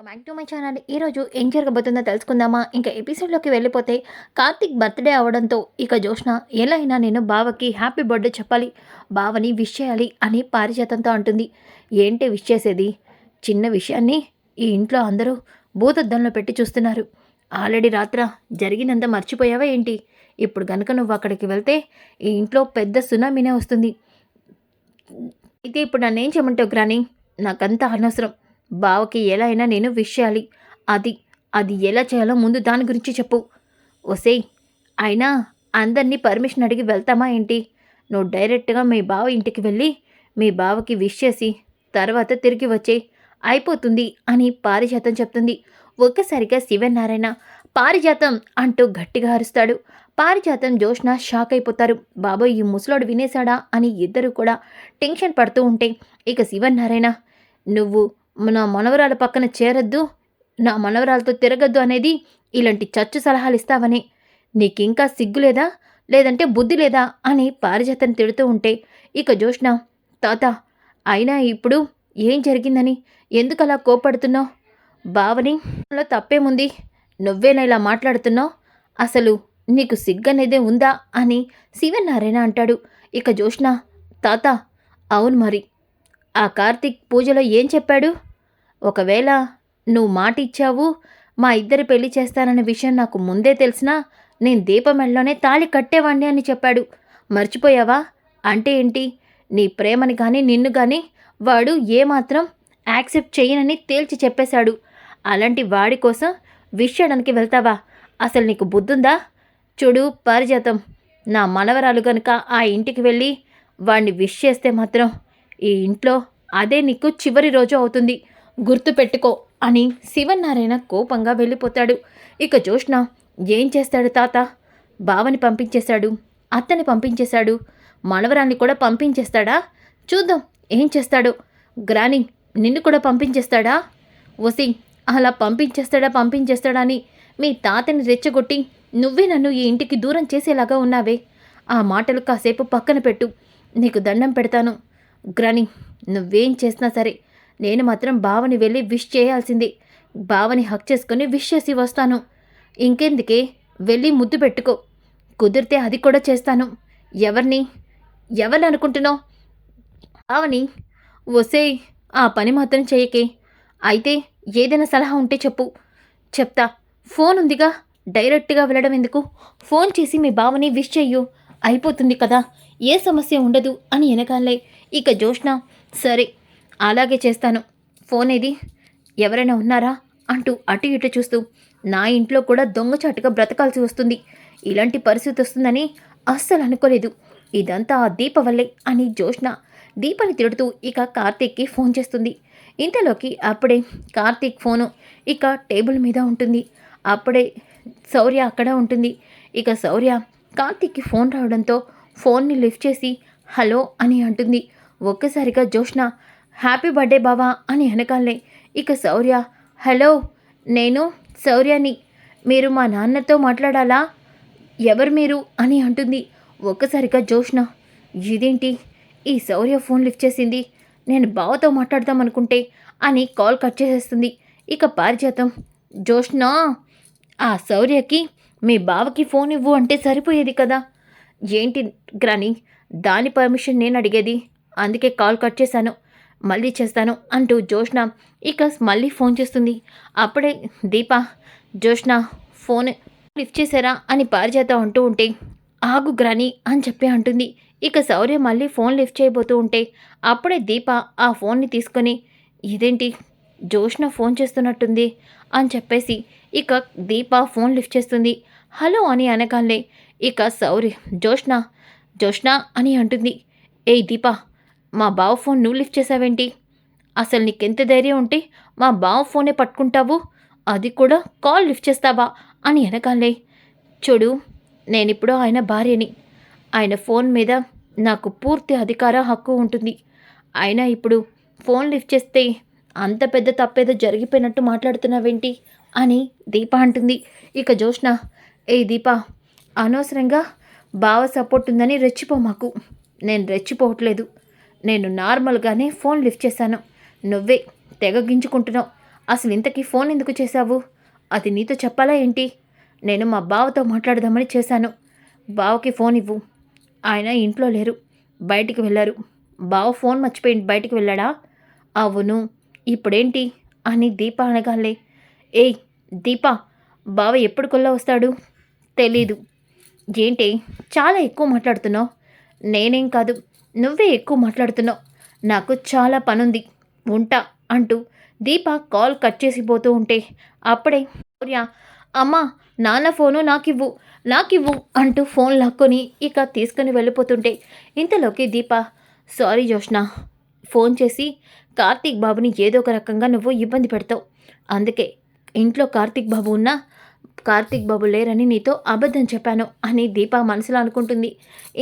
Welcome back to my channel. ఈరోజు ఏం జరగబోతుందో తెలుసుకుందామా? ఇంకా ఎపిసోడ్లోకి వెళ్ళిపోతే కార్తిక్ బర్త్డే అవడంతో ఇక జోష్న ఎలా అయినా నేను బావకి హ్యాపీ బర్త్డే చెప్పాలి బావని విష్ చేయాలి అని పారిజాతంతో అంటుంది. ఏంటి విష్ చేసేది? చిన్న విషయాన్ని ఈ ఇంట్లో అందరూ భూతద్దంలో పెట్టి చూస్తున్నారు. ఆల్రెడీ రాత్ర జరిగినంత మర్చిపోయావా ఏంటి? ఇప్పుడు గనుక నువ్వు అక్కడికి వెళ్తే ఈ ఇంట్లో పెద్ద సునామీనే వస్తుంది. అయితే ఇప్పుడు నన్ను ఏం చేయమంటావు గ్రాని? నాకంతా అనవసరం. బావకి ఎలా అయినా నేను విష్ చేయాలి. అది అది ఎలా చేయాలో ముందు దాని గురించి చెప్పు. ఒసే అయినా అందరినీ పర్మిషన్ అడిగి వెళ్తామా ఏంటి? నువ్వు డైరెక్ట్గా మీ బావ ఇంటికి వెళ్ళి మీ బావకి విష్ చేసి తర్వాత తిరిగి వచ్చే. అయిపోతుంది అని పారిజాతం చెప్తుంది. ఒక్కసారిగా శివనారాయణ పారిజాతం అంటూ గట్టిగా అరుస్తాడు. పారిజాతం జోష్న షాక్ అయిపోతారు. బాబోయ్ ఈ ముసలోడు వినేశాడా అని ఇద్దరు కూడా టెన్షన్ పడుతూ ఉంటే ఇక శివనారాయణ నువ్వు నా మనవరాల పక్కన చేరద్దు నా మనవరాలతో తిరగద్దు అనేది ఇలాంటి చచ్చు సలహాలు ఇస్తావని. నీకింకా సిగ్గు లేదా లేదంటే బుద్ధి లేదా? అని పారిజాతం తిడుతూ ఉంటే ఇక జోష్ణ తాత అయినా ఇప్పుడు ఏం జరిగిందని ఎందుకలా కోపడుతున్నావు బావని అలా తప్పేముంది? నువ్వేనా ఇలా మాట్లాడుతున్నావు? అసలు నీకు సిగ్గనేదే ఉందా? అని శివనారాయణ అంటాడు. ఇక జోష్ణ తాత అవును మరి ఆ కార్తీక్ పూజలో ఏం చెప్పాడు? ఒకవేళ నువ్వు మాట ఇచ్చావు మా ఇద్దరి పెళ్ళి చేస్తానన్న విషయం నాకు ముందే తెలిసినా నేను దీపమెళ్ళలోనే తాళి కట్టేవాణ్ణి అని చెప్పాడు. మర్చిపోయావా? అంటే ఏంటి? నీ ప్రేమని కానీ నిన్ను కానీ వాడు ఏమాత్రం యాక్సెప్ట్ చేయనని తేల్చి చెప్పేశాడు. అలాంటి వాడి కోసం విష్ చేయడానికి వెళ్తావా? అసలు నీకు బుద్ధుందా? చూడు పారిజాతం. నా మనవరాలు గనుక ఆ ఇంటికి వెళ్ళి వాడిని విష్ చేస్తే మాత్రం ఈ ఇంట్లో అదే నీకు చివరి రోజు అవుతుంది. గుర్తుపెట్టుకో అని శివనారాయణ కోపంగా వెళ్ళిపోతాడు. ఇక జోష్ణ ఏం చేస్తాడు తాత? బావని పంపించేశాడు. అత్తని పంపించేశాడు. మనవరాన్ని కూడా పంపించేస్తాడా? చూద్దాం ఏం చేస్తాడు? గ్రాని నిన్ను కూడా పంపించేస్తాడా? ఓసి అలా పంపించేస్తాడా పంపించేస్తాడా అని మీ తాతని రెచ్చగొట్టి నువ్వే నన్ను ఈ ఇంటికి దూరం చేసేలాగా ఉన్నావే. ఆ మాటలు కాసేపు పక్కన పెట్టు. నీకు దండం పెడతాను. గ్రాని నువ్వేం చేసినా సరే నేను మాత్రం బావని వెళ్ళి విష్ చేయాల్సింది. బావని హక్ చేసుకొని విష్ చేసి వస్తాను. ఇంకెందుకే? వెళ్ళి ముద్దు పెట్టుకో. కుదిరితే అది కూడా చేస్తాను. ఎవరిని? ఎవరిని అనుకుంటున్నావు? బావని? వసే ఆ పని మాత్రం చేయకే అయితే ఏదైనా సలహా ఉంటే చెప్పు. చెప్తా. ఫోన్ ఉందిగా? డైరెక్ట్గా వెళ్ళడం ఎందుకు? ఫోన్ చేసి మీ బావని విష్ చెయ్యు. అయిపోతుంది కదా? ఏ సమస్య ఉండదు అని వెనకాలే ఇక జోష్న సరే. అలాగే చేస్తాను. ఫోన్ ఏది ఎవరైనా ఉన్నారా? అంటూ అటు ఇటు చూస్తూ నా ఇంట్లో కూడా దొంగచాటుగా బ్రతకాల్సి వస్తుంది. ఇలాంటి పరిస్థితి వస్తుందని అస్సలు అనుకోలేదు. ఇదంతా ఆ దీప వల్లే అని జోష్న దీపని తిడుతూ ఇక కార్తీక్కి ఫోన్ చేస్తుంది. ఇంతలోకి అప్పుడే కార్తీక్ ఫోను ఇక టేబుల్ మీద ఉంటుంది. అప్పుడే శౌర్య అక్కడ ఉంటుంది. ఇక శౌర్య కార్తీక్కి ఫోన్ రావడంతో ఫోన్ని లిఫ్ట్ చేసి హలో అని అంటుంది. ఒక్కసారిగా జోష్న హ్యాపీ బర్త్డే బావా అని వెనకాలే ఇక శౌర్య హలో నేను శౌర్యని. మీరు మా నాన్నతో మాట్లాడాలా? ఎవరు మీరు? అని అంటుంది ఒక్కసారిగా జోష్న ఇదేంటి? ఈ శౌర్య ఫోన్ లిఫ్ట్ చేసింది. నేను బావతో మాట్లాడదాం అనుకుంటే అని కాల్ కట్ చేసేస్తుంది. ఇక పారిజాతం. జోష్న ఆ శౌర్యకి మీ బావకి ఫోన్ ఇవ్వు అంటే సరిపోయేది కదా. ఏంటి గ్రాని దాని పర్మిషన్ నేను అడిగేది. అందుకే కాల్ కట్ చేశాను. మళ్ళీ చేస్తాను అంటూ జోష్న ఇక మళ్ళీ ఫోన్ చేస్తుంది. అప్పుడే దీప జోష్న ఫోన్ లిఫ్ట్ చేశారా అని పారిజాత అంటూ ఉంటే ఆగు గ్రాని అని చెప్పి అంటుంది. ఇక శౌర్య మళ్ళీ ఫోన్ లిఫ్ట్ చేయబోతూ ఉంటే అప్పుడే దీప ఆ ఫోన్ని తీసుకొని ఇదేంటి జోష్న ఫోన్ చేస్తున్నట్టుంది అని చెప్పేసి ఇక దీప ఫోన్ లిఫ్ట్ చేస్తుంది. హలో అని అనగానే ఇక సౌరి జోష్న జోష్న అని అంటుంది. ఏయ్ దీప మా బావ ఫోన్ నువ్వు లిఫ్ట్ చేసావేంటి? అసలు నీకెంత ధైర్యం ఉంటే మా బావ ఫోనే పట్టుకుంటావు? అది కూడా కాల్ లిఫ్ట్ చేస్తావా? అని అనగానే చూడు నేనిప్పుడు ఆయన భార్యని. ఆయన ఫోన్ మీద నాకు పూర్తి అధికార హక్కు ఉంటుంది. అయినా ఇప్పుడు ఫోన్ లిఫ్ట్ చేస్తే అంత పెద్ద తప్పేదో జరిగిపోయినట్టు మాట్లాడుతున్నావేంటి? అని దీప అంటుంది. ఇక జోష్ణ ఏ దీప అనవసరంగా బావ సపోర్ట్ ఉందని రెచ్చిపో మాకు. నేను రెచ్చిపోవట్లేదు. నేను నార్మల్గానే ఫోన్ లిఫ్ట్ చేశాను. నువ్వే తెగగించుకుంటున్నావు అసలు ఇంతకీ ఫోన్ ఎందుకు చేశావు? అది నీతో చెప్పాలా ఏంటి? నేను మా బావతో మాట్లాడదామని చేశాను. బావకి ఫోన్ ఇవ్వు. ఆయన ఇంట్లో లేరు. బయటికి వెళ్ళారు. బావ ఫోన్ మర్చిపోయి బయటికి వెళ్ళాడా? అవును. ఇప్పుడేంటి? అని దీప అనగాలే ఏయ్ దీప బావ ఎప్పుడు కొల్ల వస్తాడు? తెలీదు. ఏంటి చాలా ఎక్కువ మాట్లాడుతున్నావు. నేనేం కాదు. నువ్వే ఎక్కువ మాట్లాడుతున్నావు. నాకు చాలా పనుంది. ఉంటా అంటూ దీప కాల్ కట్ చేసిపోతూ ఉంటే అప్పుడే శౌర్య అమ్మా నాన్న ఫోను నాకివ్వు నాకివ్వు అంటూ ఫోన్ లాక్కొని ఇక తీసుకుని వెళ్ళిపోతుంటే ఇంతలోకి దీప సారీ జోష్ణ ఫోన్ చేసి కార్తీక్ బాబుని ఏదో ఒక రకంగా నువ్వు ఇబ్బంది పెడతావు. అందుకే ఇంట్లో కార్తీక్ బాబు ఉన్నా కార్తీక్ బాబు లేరని నీతో అబద్ధం చెప్పాను అని దీప మనసులో అనుకుంటుంది.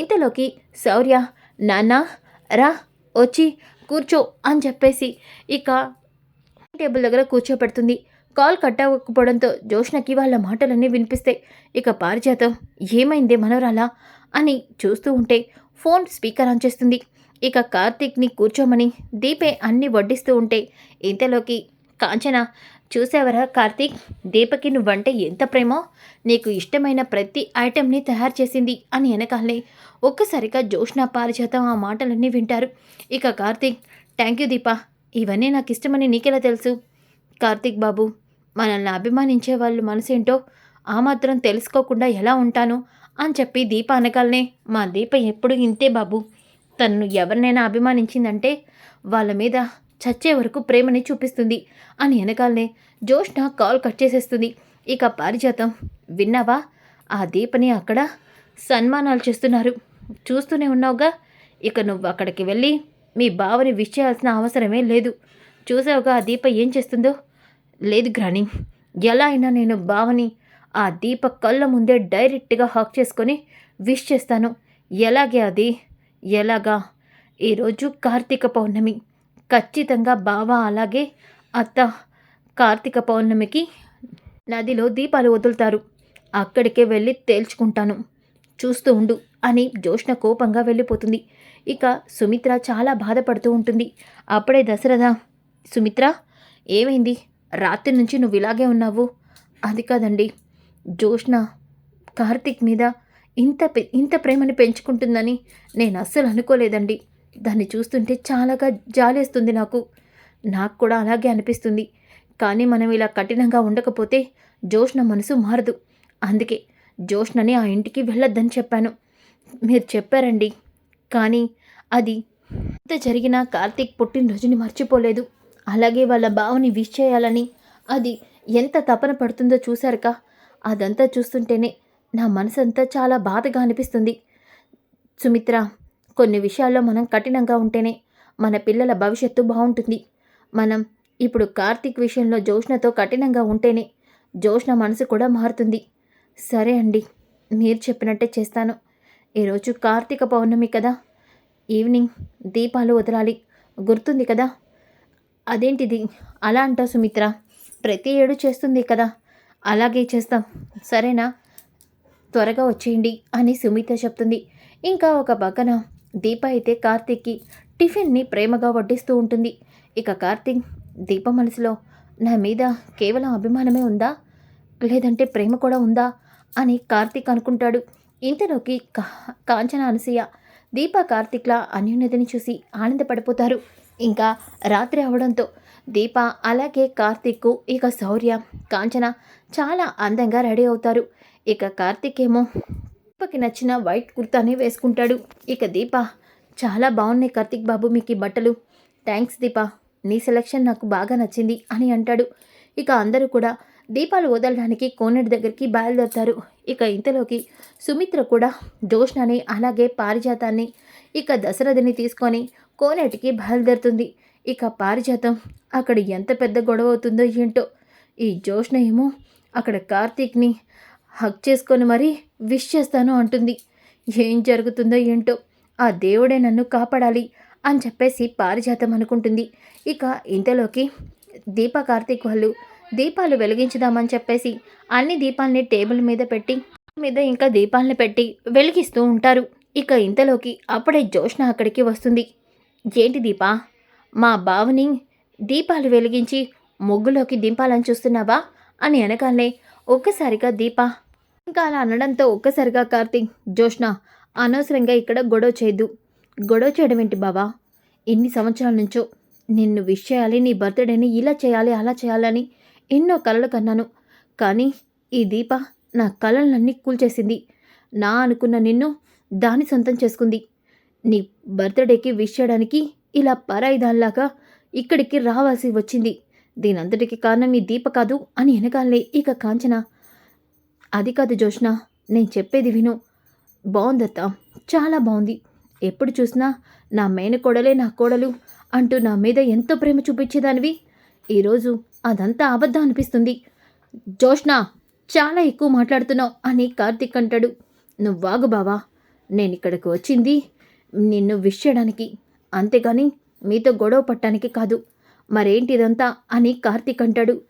ఇంతలోకి శౌర్య నాన్న రా వచ్చి కూర్చో అని చెప్పేసి ఇక టేబుల్ దగ్గర కూర్చోబెడుతుంది. కాల్ కట్ అవ్వకపోవడంతో జోష్నకి వాళ్ళ మాటలన్నీ వినిపిస్తాయి ఇక పారిజాతం ఏమైందే మనోరాలా అని చూస్తూ ఉంటే ఫోన్ స్పీకర్ ఆన్ చేస్తుంది. ఇక కార్తీక్ని కూర్చోమని దీపే అన్ని వడ్డిస్తూ ఉంటే ఇంతలోకి కాంచన చూసావరా కార్తీక్? దీపకి నువ్వంటే ఎంత ప్రేమో? నీకు ఇష్టమైన ప్రతి ఐటెంని తయారు చేసింది అని వెనకాలే. ఒక్కసారిగా జోష్ణ పారిజాతం ఆ మాటలన్నీ వింటారు. ఇక కార్తీక్ థ్యాంక్ యూ దీపా. ఇవన్నీ నాకు ఇష్టమని నీకెలా తెలుసు? కార్తీక్ బాబు మనల్ని అభిమానించే వాళ్ళు మనసేంటో ఆ మాత్రం తెలుసుకోకుండా ఎలా ఉంటాను? అని చెప్పి దీప అనగాలనే మా దీప ఎప్పుడు ఇంతే బాబు. తను ఎవరినైనా అభిమానించిందంటే వాళ్ళ మీద చచ్చే వరకు ప్రేమని చూపిస్తుంది. అని వెనకాలనే జోష్న కాల్ కట్ చేసేస్తుంది. ఇక పారిజాతం విన్నావా? ఆ దీపని అక్కడ సన్మానాలు చేస్తున్నారు. చూస్తూనే ఉన్నావుగా? ఇక నువ్వు అక్కడికి వెళ్ళి మీ బావని విష్ చేయాల్సిన అవసరమే లేదు. చూసావుగా ఆ దీప ఏం చేస్తుందో? లేదు గ్రాని ఎలా అయినా నేను బావని ఆ దీప కళ్ళ ముందే డైరెక్ట్గా హాక్ చేసుకొని విష్ చేస్తాను. ఎలాగే అది? ఎలాగా? ఈరోజు కార్తీక పౌర్ణమి. ఖచ్చితంగా బావ అలాగే అత్త కార్తీక పౌర్ణమికి నదిలో దీపాలు వదులుతారు. అక్కడికే వెళ్ళి తేల్చుకుంటాను. చూస్తూ ఉండు అని జోష్ణ కోపంగా వెళ్ళిపోతుంది. ఇక సుమిత్ర చాలా బాధపడుతూ ఉంటుంది. అప్పుడే దశరథ సుమిత్ర ఏమైంది? రాత్రి నుంచి నువ్వు ఇలాగే ఉన్నావు? అది కాదండి. జోష్ణ కార్తీక్ మీద ఇంత ఇంత ప్రేమను పెంచుకుంటుందని నేను అస్సలు అనుకోలేదండి. దాన్ని చూస్తుంటే చాలాగా జాలేస్తుంది నాకు. నాకు కూడా అలాగే అనిపిస్తుంది. కానీ మనం ఇలా కఠినంగా ఉండకపోతే జోష్న మనసు మారదు. అందుకే జోష్నని ఆ ఇంటికి వెళ్ళొద్దని చెప్పాను. మీరు చెప్పారండి. కానీ అది ఎంత జరిగినా కార్తీక్ పుట్టినరోజుని మర్చిపోలేదు. అలాగే వాళ్ళ బావని విష్ చేయాలని అది ఎంత తపన పడుతుందో చూశారుక. అదంతా చూస్తుంటేనే నా మనసంతా చాలా బాధగా అనిపిస్తుంది. సుమిత్ర కొన్ని విషయాల్లో మనం కఠినంగా ఉంటేనే మన పిల్లల భవిష్యత్తు బాగుంటుంది. మనం ఇప్పుడు కార్తీక్ విషయంలో జోష్ణతో కఠినంగా ఉంటేనే జోష్ణ మనసు కూడా మారుతుంది. సరే అండి మీరు చెప్పినట్టే చేస్తాను. ఈరోజు కార్తీక పౌర్ణమి కదా. ఈవినింగ్ దీపాలు వదలాలి. గుర్తుంది కదా? అదేంటిది? అలా అంటావు సుమిత్ర. ప్రతి ఏడు చేస్తుంది కదా. అలాగే చేస్తాం. సరేనా? త్వరగా వచ్చేయండి అని సుమిత్ర చెప్తుంది. ఇంకా ఒక పక్కన దీప అయితే కార్తీక్కి టిఫిన్ని ప్రేమగా వడ్డిస్తూ ఉంటుంది. ఇక కార్తీక్ దీప మనసులో నా మీద కేవలం అభిమానమే ఉందా? లేదంటే ప్రేమ కూడా ఉందా? అని కార్తీక్ అనుకుంటాడు. ఇంతలోకి కా- కాంచన అనసూయ దీప కార్తీక్ల అన్యోన్యతని చూసి ఆనందపడిపోతారు. ఇంకా రాత్రి అవడంతో దీప అలాగే కార్తీక్ ఇక శౌర్య కాంచన చాలా అందంగా రెడీ అవుతారు. ఇక కార్తీక్ ఏమో దీపకి నచ్చిన వైట్ కుర్తానే వేసుకుంటాడు. ఇక దీప చాలా బాగున్నాయి కార్తీక్ బాబు మీకు ఈ బట్టలు. థ్యాంక్స్ దీప నీ సెలక్షన్ నాకు బాగా నచ్చింది అని అంటాడు. ఇక అందరూ కూడా దీపాలు వదలడానికి కోనేటి దగ్గరికి బయలుదేరుతారు. ఇక ఇంతలోకి సుమిత్ర కూడా జోష్నని అలాగే పారిజాతాన్ని ఇక దశరథిని తీసుకొని కోనేటికి బయలుదేరుతుంది. ఇక పారిజాతం అక్కడ ఎంత పెద్ద గొడవ అవుతుందో ఏంటో. ఈ జోష్న ఏమో అక్కడ కార్తీక్ని హక్ చేసుకొని మరీ విష్ చేస్తాను అంటుంది. ఏం జరుగుతుందో ఏంటో ఆ దేవుడే నన్ను కాపాడాలి అని చెప్పేసి పారిజాతం అనుకుంటుంది. ఇక ఇంతలోకి దీప కార్తీక్ వాళ్ళు దీపాలు వెలిగించుదామని చెప్పేసి అన్ని దీపాలని టేబుల్ మీద పెట్టి మీద ఇంకా దీపాలను పెట్టి వెలిగిస్తూ ఉంటారు. ఇక ఇంతలోకి అప్పుడే జోష్ణ అక్కడికి వస్తుంది. ఏంటి దీప మా బావని దీపాలు వెలిగించి ముగ్గులోకి దింపాలని చూస్తున్నావా? అని వెనకాలే ఒక్కసారిగా దీప ఇంకా అలా అనడంతో ఒక్కసారిగా కార్తీక్ జోష్న అనవసరంగా ఇక్కడ గొడవ చేయదు గొడవ చేయడం ఏంటి బావా? ఎన్ని సంవత్సరాల నుంచో నిన్ను విష్ చేయాలి నీ బర్త్డేని ఇలా చేయాలి అలా చేయాలని ఎన్నో కలలు కన్నాను. కానీ ఈ దీప నా కలలన్నీ కూల్చేసింది. నా అనుకున్న నిన్ను దాని సొంతం చేసుకుంది. నీ బర్త్డేకి విష్ చేయడానికి ఇలా పరాయిదానిలాగా ఇక్కడికి రావాల్సి వచ్చింది. దీనంతటికి కారణం ఈ దీప కాదు అని వెనకాలే ఇక కాంచన అది కాదు జోష్న నేను చెప్పేది విను. బాగుందత్త చాలా బాగుంది ఎప్పుడు చూసినా నా మేనకోడలే నా కోడలు అంటూ నా మీద ఎంతో ప్రేమ చూపించేదానివి. ఈరోజు అదంతా అబద్ధం అనిపిస్తుంది. జోష్న చాలా ఎక్కువ మాట్లాడుతున్నావు అని కార్తీక్ అంటాడు. నువ్వాగు బావా నేను ఇక్కడికి వచ్చింది నిన్ను విష్ చేయడానికి. అంతేగాని మీతో గొడవ పట్టడానికి కాదు. మరేంటి ఇదంతా అని కార్తీక్ అంటాడు.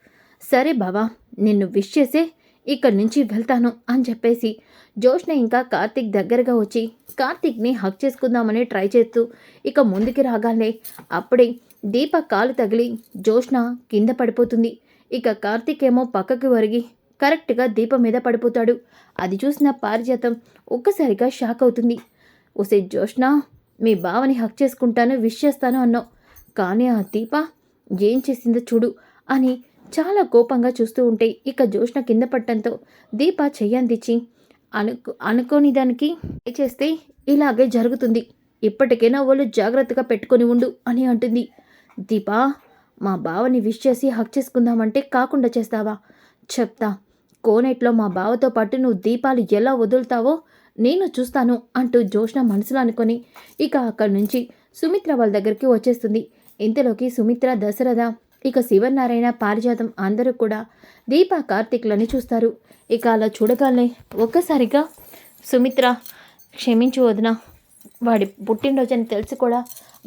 సరే బావా నిన్ను విష్ చేసే ఇక్కడి నుంచి వెళ్తాను అని చెప్పేసి జోష్న ఇంకా కార్తీక్ దగ్గరగా వచ్చి కార్తీక్ని హక్ చేసుకుందామని ట్రై చేస్తూ ఇక ముందుకి రాగానే అప్పుడే దీప కాలు తగిలి జోష్న కింద పడిపోతుంది. ఇక కార్తీక్ ఏమో పక్కకి ఒరిగి కరెక్ట్గా దీప మీద పడిపోతాడు. అది చూసిన పారిజాతం ఒక్కసారిగా షాక్ అవుతుంది. ఒసే జోష్న మీ బావని హక్ చేసుకుంటాను విష్ చేస్తాను అన్నావు. కానీ ఆ దీప ఏం చేసిందో చూడు అని చాలా కోపంగా చూస్తూ ఉంటే ఇక జోష్న కింద పట్టడంతో దీప చెయ్యందిచ్చి అనుకు అనుకోని దానికి చేస్తే ఇలాగే జరుగుతుంది. ఇప్పటికైనా వాళ్ళు జాగ్రత్తగా పెట్టుకొని ఉండు అని అంటుంది. దీపా మా బావని విష్ చేసి హక్ చేసుకుందామంటే కాకుండా చేస్తావా? చెప్తా. కోనేట్లో మా బావతో పాటు నువ్వు దీపాలు ఎలా వదులుతావో నేను చూస్తాను అంటూ జోష్న మనసులో అనుకొని ఇక అక్కడి నుంచి సుమిత్ర వాళ్ళ దగ్గరికి వచ్చేస్తుంది. ఇంతలోకి సుమిత్ర దశరథ ఇక శివనారాయణ పారిజాతం అందరూ కూడా దీప కార్తీక్లని చూస్తారు. ఇక అలా చూడగానే ఒక్కసారిగా సుమిత్ర క్షమించు వదిన వాడి పుట్టినరోజని తెలిసి కూడా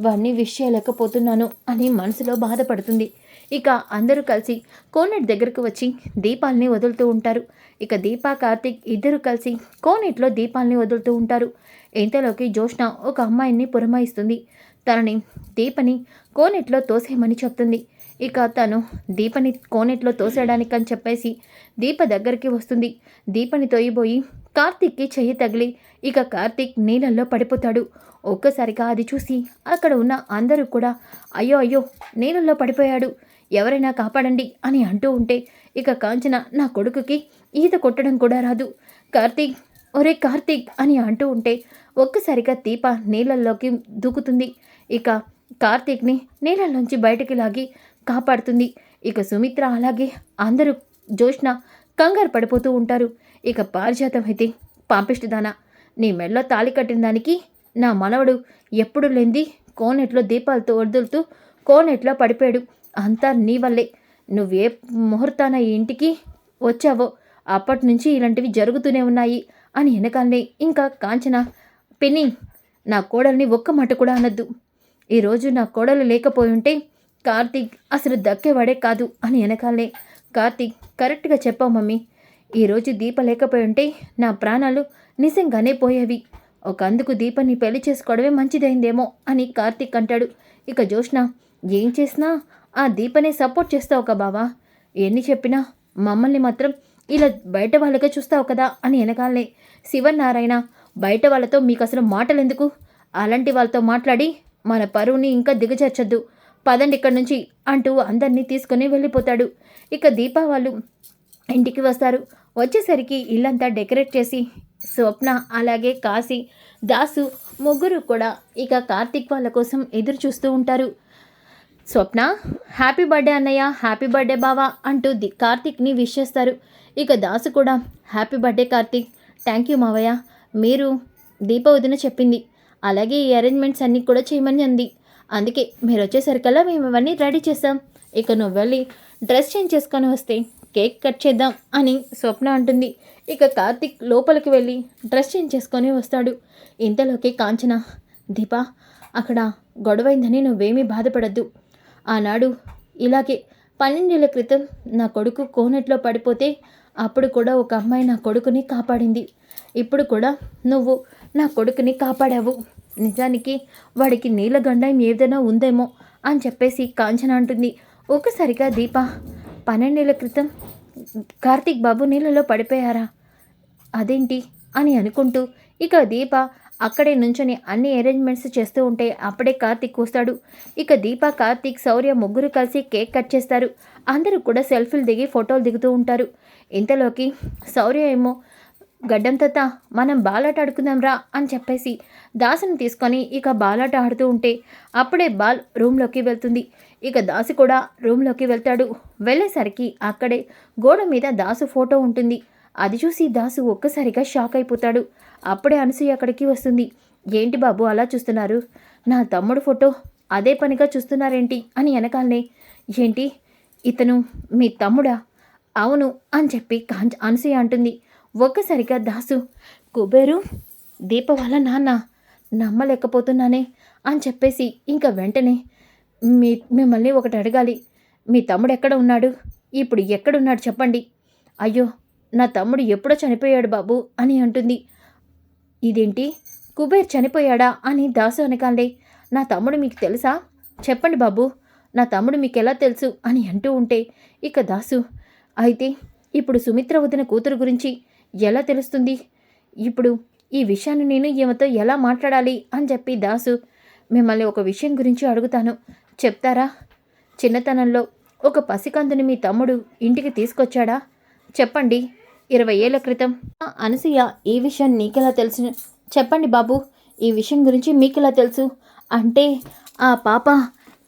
వాడిని విష్ చేయలేకపోతున్నాను అని మనసులో బాధపడుతుంది. ఇక అందరూ కలిసి కోనేట్ దగ్గరకు వచ్చి దీపాల్ని వదులుతూ ఉంటారు. ఇక దీపా కార్తీక్ ఇద్దరు కలిసి కోనేట్లో దీపాల్ని వదులుతూ ఉంటారు. ఇంతలోకి జోష్న ఒక అమ్మాయిని పురమాయిస్తుంది. తనని దీపని కోనేట్లో తోసేయమని చెప్తుంది. ఇక తను దీపని కోనేట్లో తోసేయడానికని చెప్పేసి దీప దగ్గరికి వస్తుంది. దీపని తోయిపోయి కార్తీక్కి చెయ్యి తగిలి ఇక కార్తీక్ నీళ్ళల్లో పడిపోతాడు. ఒక్కసారిగా అది చూసి అక్కడ ఉన్న అందరూ కూడా అయ్యో అయ్యో నీళ్ళల్లో పడిపోయాడు. ఎవరైనా కాపాడండి అని అంటూ ఉంటే ఇక కాంచన నా కొడుకుకి ఈత కొట్టడం కూడా రాదు. కార్తీక్ ఒరే కార్తీక్ అని అంటూ ఉంటే ఒక్కసారిగా దీప నీళ్ళల్లోకి దూకుతుంది. ఇక కార్తీక్ని నీళ్ళల్లోంచి బయటికి లాగి కాపాడుతుంది. ఇక సుమిత్ర అలాగే అందరూ జోష్న కంగారు పడిపోతూ ఉంటారు. ఇక పారిజాతం అయితే పాపిష్టిదానా. నీ మెడలో తాళి కట్టిన దానికి నా మనవడు ఎప్పుడు లేంది కోనెట్లో దీపాలతో వదులుతూ కోనెట్లో పడిపోయాడు. అంతా నీ వల్లే. నువ్వే ముహూర్తాన ఈ ఇంటికి వచ్చావో అప్పటి నుంచి ఇలాంటివి జరుగుతూనే ఉన్నాయి అని వెనకాలనే ఇంకా కాంచన పిన్ని నా కోడల్ని ఒక్క మాట కూడా అనద్దు. ఈరోజు నా కోడలు లేకపోయి ఉంటే కార్తీక్ అసలు దక్కేవాడే కాదు అని వెనకాలే కార్తీక్ కరెక్ట్గా చెప్పావు మమ్మీ. ఈరోజు దీప లేకపోయి ఉంటే నా ప్రాణాలు నిజంగానే పోయేవి. ఒక అందుకు దీపని పెళ్ళి చేసుకోవడమే మంచిదైందేమో అని కార్తీక్ అంటాడు. ఇక జోష్న ఏం చేసినా ఆ దీపనే సపోర్ట్ చేస్తావు కదా బావా. ఎన్ని చెప్పినా మమ్మల్ని మాత్రం ఇలా బయట వాళ్ళగా చూస్తావు కదా అని వెనకాలే శివనారాయణ బయట వాళ్ళతో మీకు అసలు మాటలు ఎందుకు అలాంటి వాళ్ళతో మాట్లాడి మన పరువుని ఇంకా దిగజార్చొద్దు. పదండి ఇక్కడి నుంచి అంటూ అందరినీ తీసుకొని వెళ్ళిపోతాడు. ఇక దీపా వాళ్ళు ఇంటికి వస్తారు. వచ్చేసరికి ఇల్లంతా డెకరేట్ చేసి స్వప్న అలాగే కాశీ దాసు ముగ్గురు కూడా ఇక కార్తీక్ వాళ్ళ కోసం ఎదురు చూస్తూ ఉంటారు. స్వప్న హ్యాపీ బర్త్డే అన్నయ్య హ్యాపీ బర్త్డే బావా అంటూ ది కార్తీక్ని విష్ చేస్తారు. ఇక దాసు కూడా happy birthday Karthik thank you మావయ్య మీరు దీప వదిన చెప్పింది. అలాగే ఈ అరేంజ్మెంట్స్ అన్నీ కూడా చేయమని అంది. అందుకే మీరు వచ్చేసరికల్లా మేము ఇవన్నీ రెడీ చేస్తాం. ఇక నువ్వు వెళ్ళి డ్రెస్ చేంజ్ చేసుకొని వస్తే కేక్ కట్ చేద్దాం అని స్వప్న అంటుంది. ఇక కార్తిక్ లోపలికి వెళ్ళి డ్రెస్ చేంజ్ చేసుకొని వస్తాడు. ఇంతలోకి కాంచన దీప అక్కడ గొడవైందని నువ్వేమీ బాధపడద్దు. ఆనాడు ఇలాగే పన్నెండేళ్ళ క్రితం నా కొడుకు కోనెట్లో పడిపోతే అప్పుడు కూడా ఒక అమ్మాయి నా కొడుకుని కాపాడింది. ఇప్పుడు కూడా నువ్వు నా కొడుకుని కాపాడావు. నిజానికి వాడికి నీళ్ళ గండం ఏదైనా ఉందేమో అని చెప్పేసి కాంచన అంటుంది. ఒక్కసారిగా దీప పన్నెండేళ్ళ క్రితం కార్తీక్ బాబు నీళ్ళలో పడిపోయారా? అదేంటి? అని అనుకుంటూ ఇక దీప అక్కడే నుంచొని అన్ని అరేంజ్మెంట్స్ చేస్తూ ఉంటే అప్పుడే కార్తీక్ వస్తాడు. ఇక దీప కార్తీక్ శౌర్య ముగ్గురు కలిసి కేక్ కట్ చేస్తారు. అందరూ కూడా సెల్ఫీలు దిగి ఫోటోలు దిగుతూ ఉంటారు. ఇంతలోకి శౌర్య ఏమో గడ్డం తత్త మనం బాలాట ఆడుకుందాం రా అని చెప్పేసి దాసిని తీసుకొని ఇక బాలాట ఆడుతూ ఉంటే అప్పుడే బాల్ రూమ్లోకి వెళ్తుంది. ఇక దాసు కూడా రూమ్లోకి వెళ్తాడు. వెళ్ళేసరికి అక్కడే గోడ మీద దాసు ఫోటో ఉంటుంది. అది చూసి దాసు ఒక్కసారిగా షాక్ అయిపోతాడు. అప్పుడే అనసూయ అక్కడికి వస్తుంది. ఏంటి బాబు అలా చూస్తున్నారు? నా తమ్ముడు ఫోటో అదే పనిగా చూస్తున్నారేంటి? అని వెనకాలనే ఏంటి? ఇతను మీ తమ్ముడా? అవును అని చెప్పి కాంచ అనసూయ అంటుంది. ఒక్కసారిగా దాసు కుబేరు దీప వాళ్ళ నాన్న? నమ్మలేకపోతున్నానే అని చెప్పేసి ఇంకా వెంటనే మీ మిమ్మల్ని ఒకటి అడగాలి. మీ తమ్ముడు ఎక్కడ ఉన్నాడు? ఇప్పుడు ఎక్కడున్నాడు చెప్పండి. అయ్యో నా తమ్ముడు ఎప్పుడో చనిపోయాడు బాబు అని అంటుంది. ఇదేంటి? కుబేర్ చనిపోయాడా అని దాసు అనకాలే నా తమ్ముడు మీకు తెలుసా? చెప్పండి బాబు నా తమ్ముడు మీకు ఎలా తెలుసు అని అంటూ ఉంటే ఇక దాసు అయితే ఇప్పుడు సుమిత్ర వదిన కూతురు గురించి ఎలా తెలుస్తుంది? ఇప్పుడు ఈ విషయాన్ని నేను ఈమెతో ఎలా మాట్లాడాలి అని చెప్పి దాసు మిమ్మల్ని ఒక విషయం గురించి అడుగుతాను. చెప్తారా? చిన్నతనంలో ఒక పసికందుని మీ తమ్ముడు ఇంటికి తీసుకొచ్చాడా? చెప్పండి. ఇరవై ఏళ్ళ క్రితం. అనసూయ ఈ విషయం నీకెలా తెలుసు? చెప్పండి బాబు ఈ విషయం గురించి మీకెలా తెలుసు? అంటే ఆ పాప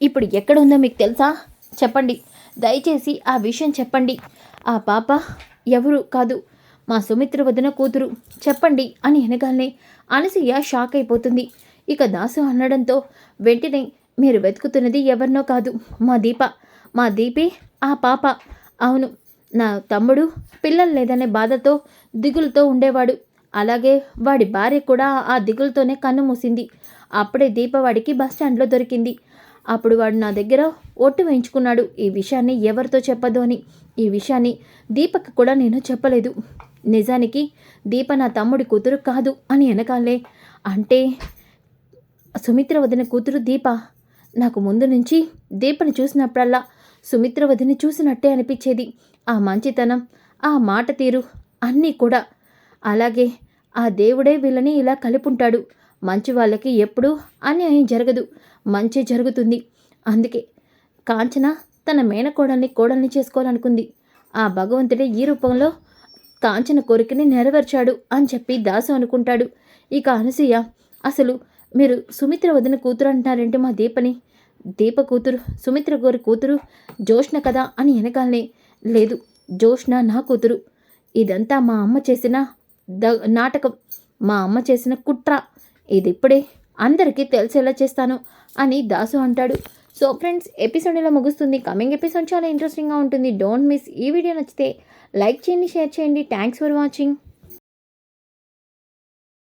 ఇప్పుడు ఎక్కడ ఉందో మీకు తెలుసా? చెప్పండి. దయచేసి ఆ విషయం చెప్పండి. ఆ పాప ఎవరు కాదు. మా సుమిత్ర వదిన కూతురు. చెప్పండి అని అనగానే అనసూయ షాక్ అయిపోతుంది. ఇక దాసు అనడంతో వెంటనే మీరు వెతుకుతున్నది ఎవరినో కాదు మా దీప. మా దీపే ఆ పాప. అవును నా తమ్ముడు పిల్లలు లేదనే బాధతో దిగులుతో ఉండేవాడు. అలాగే వాడి భార్య కూడా ఆ దిగులతోనే కన్ను మూసింది. అప్పుడే దీప వాడికి బస్ స్టాండ్లో దొరికింది. అప్పుడు వాడు నా దగ్గర ఒట్టు వేయించుకున్నాడు. ఈ విషయాన్ని ఎవరితో చెప్పదు అని. ఈ విషయాన్ని దీపక్ కూడా నేను చెప్పలేదు. నిజానికి దీప నా తమ్ముడి కూతురు కాదు అని వెనకాలే అంటే సుమిత్ర వదిన కూతురు దీప. నాకు ముందు నుంచి దీపని చూసినప్పుడల్లా సుమిత్ర వదిని చూసినట్టే అనిపించేది. ఆ మంచితనం ఆ మాట తీరు అన్నీ కూడా. అలాగే ఆ దేవుడే వీళ్ళని ఇలా కలిపుంటాడు. మంచి వాళ్ళకి ఎప్పుడూ అన్యాయం జరగదు. మంచి జరుగుతుంది. అందుకే కాంచన తన మేనకోడల్ని కోడల్ని చేసుకోవాలనుకుంది. ఆ భగవంతుడే ఈ రూపంలో కాంచన కోరికని నెరవేర్చాడు అని చెప్పి దాసు అనుకుంటాడు. ఇక అనసూయ అసలు మీరు సుమిత్ర వదిన కూతురు అంటున్నారంటే మా దీపని? దీప కూతురు సుమిత్ర గోరి కూతురు జోష్ణ కదా అని వెనకాలనే లేదు జోష్ణ నా కూతురు. ఇదంతా మా అమ్మ చేసిన ద నాటకం. మా అమ్మ చేసిన కుట్ర. ఇది ఇప్పుడే అందరికీ తెలిసేలా చేస్తాను అని దాసు అంటాడు. సో ఫ్రెండ్స్ ఎపిసోడ్ ఇలా ముగుస్తుంది కమింగ్ ఎపిసోడ్ చాలా ఇంట్రెస్టింగ్గా ఉంటుంది డోంట్ మిస్ ఈ వీడియో నచ్చితే లైక్ చేయండి షేర్ చేయండి. Thanks for watching